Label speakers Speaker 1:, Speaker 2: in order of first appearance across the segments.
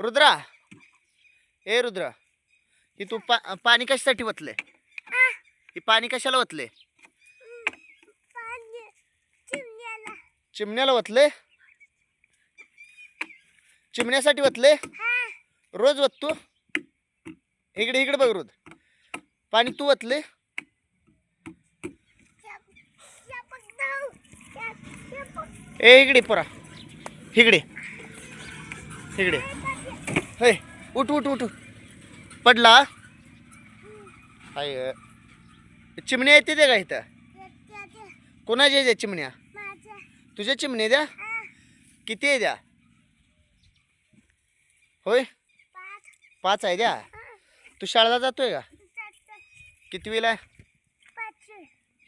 Speaker 1: रुद्रा. ए रुद्रा. ही तू पा पाणी कशासाठी वतले ही पाणी कशाला वतले चिमण्याला. वतले चिमण्यासाठी वतले रोज वत तू इकडे इकडे बघ रोज पाणी तू वतले ए इकडे पोरा. इकडे इकडे. हे उठ उठ उठ. पडला? हाय चिमण्या येते ते का इथं? कोणाच्या द्या चिमण्या? तुझ्या चिमण्या द्या किती आहे द्या होय? पाच आहे द्या तू शाळेला जातोय का? कितवीला आहे?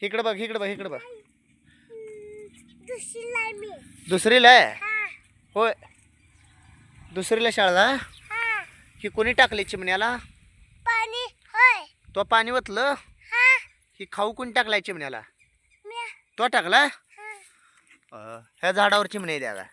Speaker 1: इकडे बघ इकडे बघ इकडे बघ. दुसरीला आहे होय. दुसरीला शाळा ही कोणी टाकली चिमण्याला?
Speaker 2: पाणी होय.
Speaker 1: तो पाणी वतलं
Speaker 2: हा.
Speaker 1: ही खाऊ कोणी टाकलाय चिमण्याला? तो टाकला
Speaker 2: हा.
Speaker 1: अं, ह्या झाडावर चिमणे द्या का